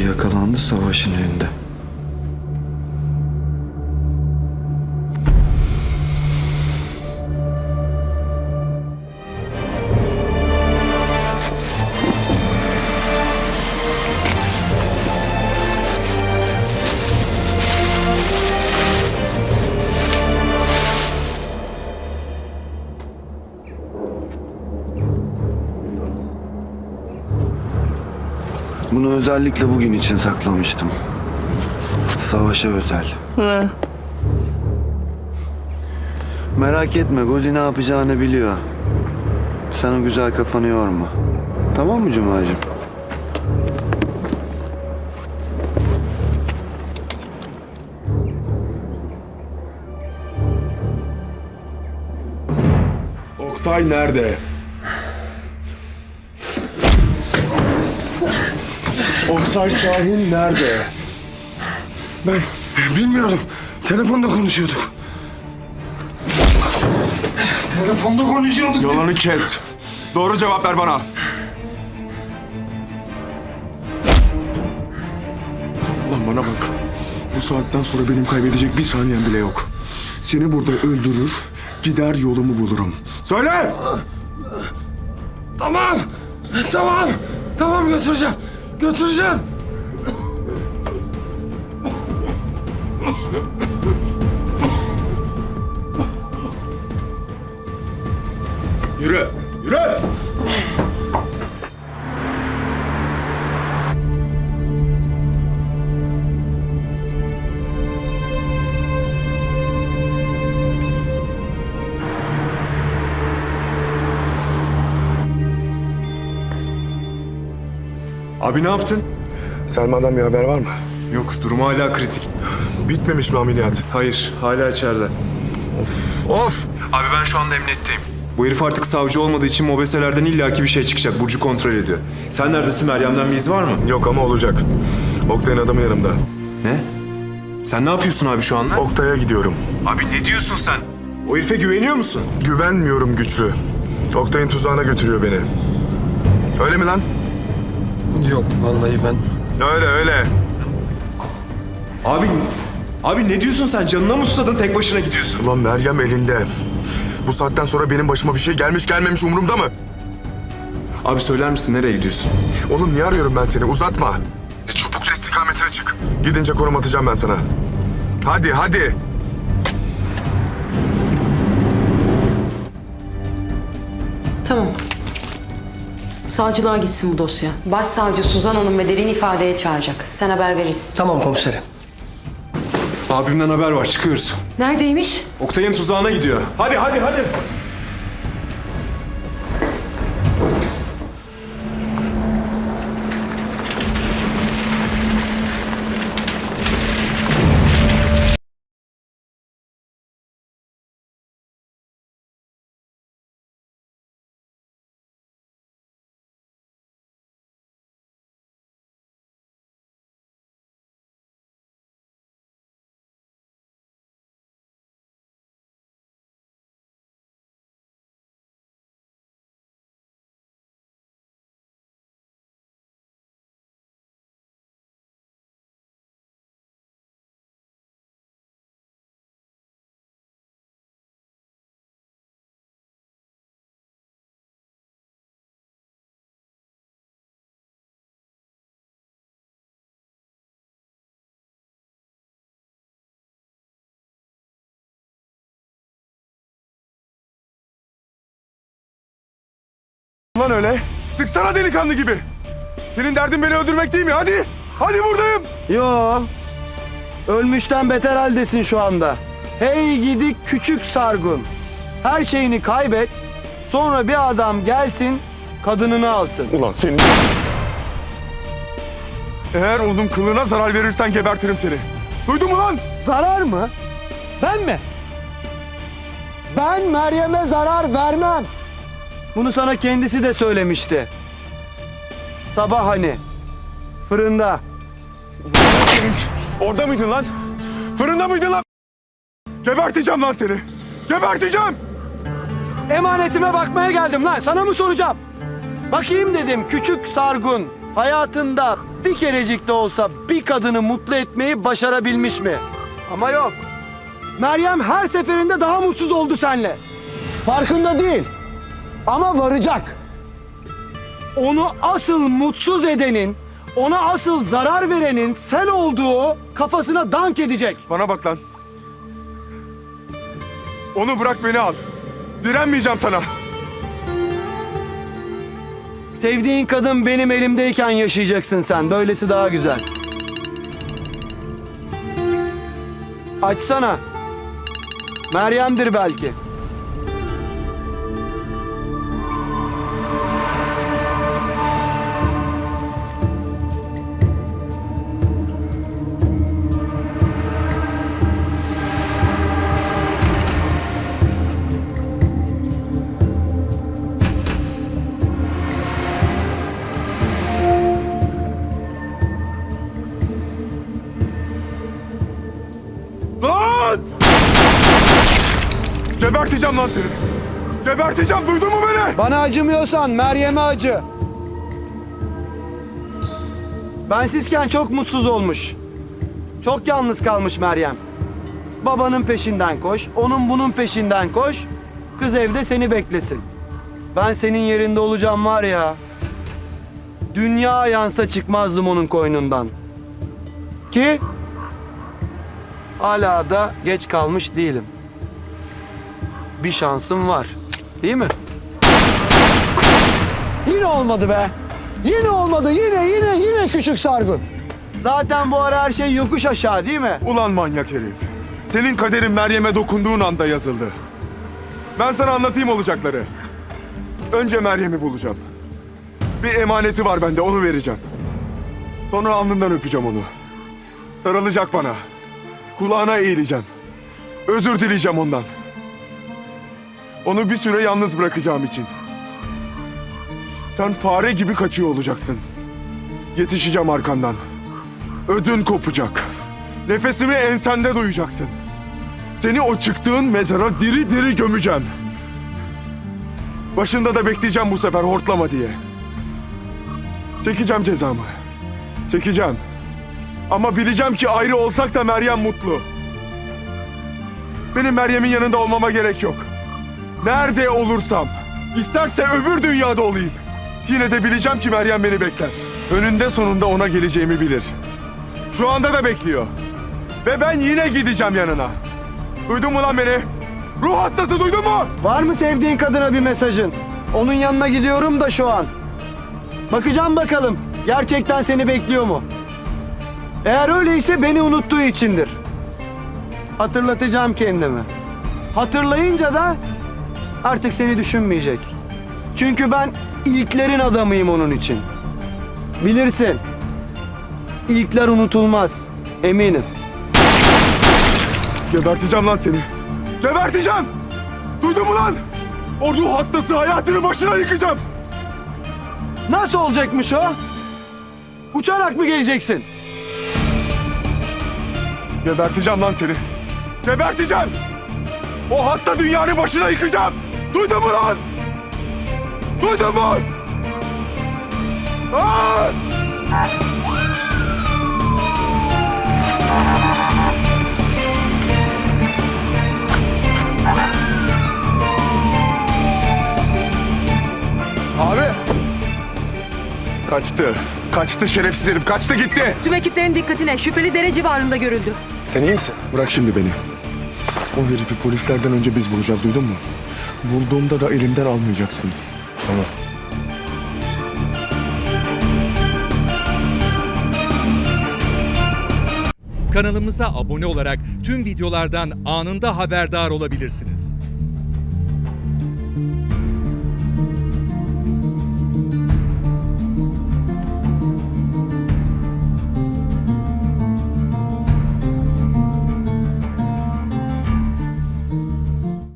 Yakalandı savaşın elinde. Özellikle bugün için saklamıştım. Savaşa özel. Merak etme Gozi ne yapacağını biliyor. Sen o güzel kafanı yorma. Tamam mı Cuma'cığım? Oktay nerede? Oktay Şahin nerede? Ben bilmiyorum. Telefonda konuşuyorduk. Telefonda konuşuyorduk. Yalanı kes. Doğru cevap ver bana. Lan bana bak. Bu saatten sonra benim kaybedecek bir saniyem bile yok. Seni burada öldürür, gider yolumu bulurum. Söyle! Tamam! Tamam! Tamam götüreceğim. Götüreceğim. Yürü! Yürü! Abi ne yaptın? Selma'dan bir haber var mı? Yok durumu hala kritik. Bitmemiş mi ameliyat? Hayır hala içeride. Of! Abi ben şu anda emniyetteyim. Bu herif artık savcı olmadığı için mobeselerden illaki bir şey çıkacak. Burcu kontrol ediyor. Sen neredesin? Meryem'den bir iz var mı? Yok ama olacak. Oktay'ın adamı yanımda. Ne? Sen ne yapıyorsun abi şu anda? Oktay'a gidiyorum. Abi ne diyorsun sen? O herife güveniyor musun? Güvenmiyorum güçlü. Oktay'ın tuzağına götürüyor beni. Öyle mi lan? Yok vallahi ben Öyle öyle. Abi Abi ne diyorsun sen? Canına mı susadın tek başına gidiyorsun? Ulan Meryem elinde. Bu saatten sonra benim başıma bir şey gelmiş gelmemiş umurumda mı? Abi söyler misin nereye gidiyorsun? Oğlum niye arıyorum ben seni? Uzatma. E, çubuklu istikametine çık. Gidince konum atacağım ben sana. Hadi hadi. Tamam. Savcılığa gitsin bu dosya. Başsavcı Suzan Hanım ve Derin ifadeye çağıracak. Sen haber verirsin. tamam komiserim. Abimden haber var çıkıyoruz. Neredeymiş? Oktay'ın tuzağına gidiyor. Hadi hadi hadi. Lan öyle. Sıksana delikanlı gibi. Senin derdin beni öldürmek değil mi? Hadi. Hadi buradayım. Yo. Ölmüşten beter haldesin şu anda. Hey gidik küçük sargun. Her şeyini kaybet. Sonra bir adam gelsin kadınını alsın. Ulan senin... Eğer oğlum kılına zarar verirsen gebertirim seni. Duydun mu lan? Zarar mı? Ben mi? Ben Meryem'e zarar vermem. Bunu sana kendisi de söylemişti. Sabah hani. Fırında. Orada mıydın lan? Fırında mıydın lan? Geberteceğim lan seni. Geberteceğim. Emanetime bakmaya geldim lan. Sana mı soracağım? Bakayım dedim küçük sargun. hayatında bir kerecik de olsa bir kadını mutlu etmeyi başarabilmiş mi? Ama yok. Meryem her seferinde daha mutsuz oldu senle. Farkında değil. Ama varacak. Onu asıl mutsuz edenin, ona asıl zarar verenin sen olduğu kafasına dank edecek. Bana bak lan. Onu bırak beni al. Direnmeyeceğim sana. Sevdiğin kadın benim elimdeyken yaşayacaksın sen. Böylesi daha güzel. Açsana. Meryem'dir belki. Geberteceğim lan seni. Geberteceğim duydun mu beni? Bana acımıyorsan Meryem'e acı. Bensizken çok mutsuz olmuş. Çok yalnız kalmış Meryem. Babanın peşinden koş, onun bunun peşinden koş. Kız evde seni beklesin. Ben senin yerinde olacağım var ya. Dünya yansa çıkmazdım onun koynundan. Ki hala da geç kalmış değilim. Bir şansım var. Değil mi? Yine olmadı be. Yine olmadı. Yine yine yine küçük sargun. Zaten bu ara her şey yokuş aşağı değil mi? Ulan manyak herif. Senin kaderin Meryem'e dokunduğun anda yazıldı. Ben sana anlatayım olacakları. Önce Meryem'i bulacağım. Bir emaneti var bende onu vereceğim. Sonra alnından öpeceğim onu. Sarılacak bana. Kulağına eğileceğim. Özür dileyeceğim ondan. Onu bir süre yalnız bırakacağım için. Sen fare gibi kaçıyor olacaksın. Yetişeceğim arkandan. Ödün kopacak. Nefesimi ensende duyacaksın. Seni o çıktığın mezara diri diri gömeceğim. Başında da bekleyeceğim bu sefer hortlama diye. Çekeceğim cezamı. Çekeceğim. Ama bileceğim ki ayrı olsak da Meryem mutlu. Benim Meryem'in yanında olmama gerek yok. Nerede olursam, isterse öbür dünyada olayım. Yine de bileceğim ki Meryem beni bekler. Önünde sonunda ona geleceğimi bilir. Şu anda da bekliyor. Ve ben yine gideceğim yanına. Duydun mu lan beni? Ruh hastası duydun mu? Var mı sevdiğin kadına bir mesajın? Onun yanına gidiyorum da şu an. Bakacağım bakalım. Gerçekten seni bekliyor mu? Eğer öyleyse beni unuttuğu içindir. Hatırlatacağım kendimi. Hatırlayınca da artık seni düşünmeyecek. Çünkü ben ilklerin adamıyım onun için. Bilirsin. İlkler unutulmaz. Eminim. Geberteceğim lan seni. Geberteceğim. Duydun mu lan? O ruh hastası hayatını başına yıkacağım. Nasıl olacakmış o? Uçarak mı geleceksin? Geberteceğim lan seni. Geberteceğim. O hasta dünyanı başına yıkacağım. Duydun mu lan? Duydun mu? Aa! Abi. Kaçtı. Kaçtı şerefsiz herif. Kaçtı gitti. Tüm ekiplerin dikkatine şüpheli dere civarında görüldü. Sen iyi misin? Bırak şimdi beni. O herifi polislerden önce biz bulacağız duydun mu? Bulduğumda da elimden almayacaksın. Tamam. Kanalımıza abone olarak tüm videolardan anında haberdar olabilirsiniz.